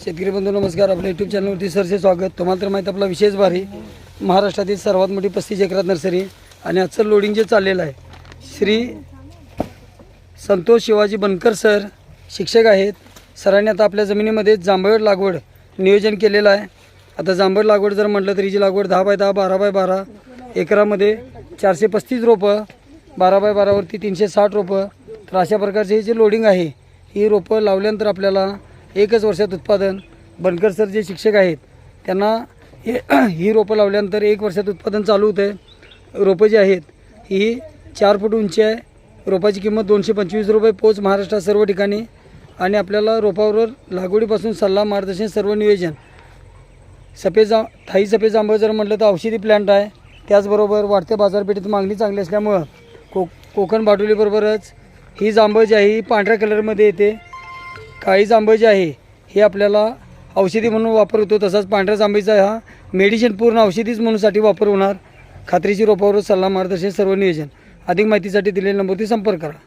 शेतकरी बंधू नमस्कार. आपल्या यूट्यूब चॅनलवरती सरचे स्वागत. तुम्हाला तर माहीत आपला विशेष भारी महाराष्ट्रातील सर्वात मोठी पस्तीस एकरात नर्सरी आणि आजचं लोडिंग जे चाललेलं आहे श्री संतोष शिवाजी बनकर सर शिक्षक आहेत. सरांनी आता आपल्या जमिनीमध्ये जांभळ लागवड नियोजन केलेलं आहे. आता जांभळ लागवड जर म्हटलं तर हिची लागवड दहा बाय दहा बारा बाय बारा एकरामध्ये चारशे पस्तीस रोपं बारा बाय बारावरती तीनशे साठ रोपं तर अशा प्रकारचे हे जे लोडिंग आहे ही रोपं लावल्यानंतर आपल्याला एकच वर्षात उत्पादन. बनकर सर जे शिक्षक आहेत त्यांना हे ही रोपं लावल्यानंतर एक वर्षात उत्पादन चालू होतं आहे रोपं जी आहेत ही चार फूट उंची आहे. रोपाची किंमत दोनशे पंचवीस रुपये पोच महाराष्ट्रात सर्व ठिकाणी आणि आपल्याला रोपावर लागवडीपासून सल्ला मार्गदर्शन सर्व नियोजन. सफेद जा थाई सफेद जांभळ जर म्हटलं तर औषधी प्लॅन्ट आहे. त्याचबरोबर वाढत्या बाजारपेठेत मागणी चांगली असल्यामुळं को कोकण बाटुलीबरोबरच ही जांभळ जी आहे ही पांढऱ्या कलरमध्ये येते. काळी जांभळ जी आहे हे आपल्याला औषधी म्हणून वापर होतो तसाच पांढऱ्या जांभळीचा हा मेडिसिन पूर्ण औषधीच म्हणूनसाठी वापर होणार. खात्रीची रोपावर सल्ला मार्गदर्शन सर्व नियोजन. अधिक माहितीसाठी दिलेल्या नंबरवरती संपर्क करा.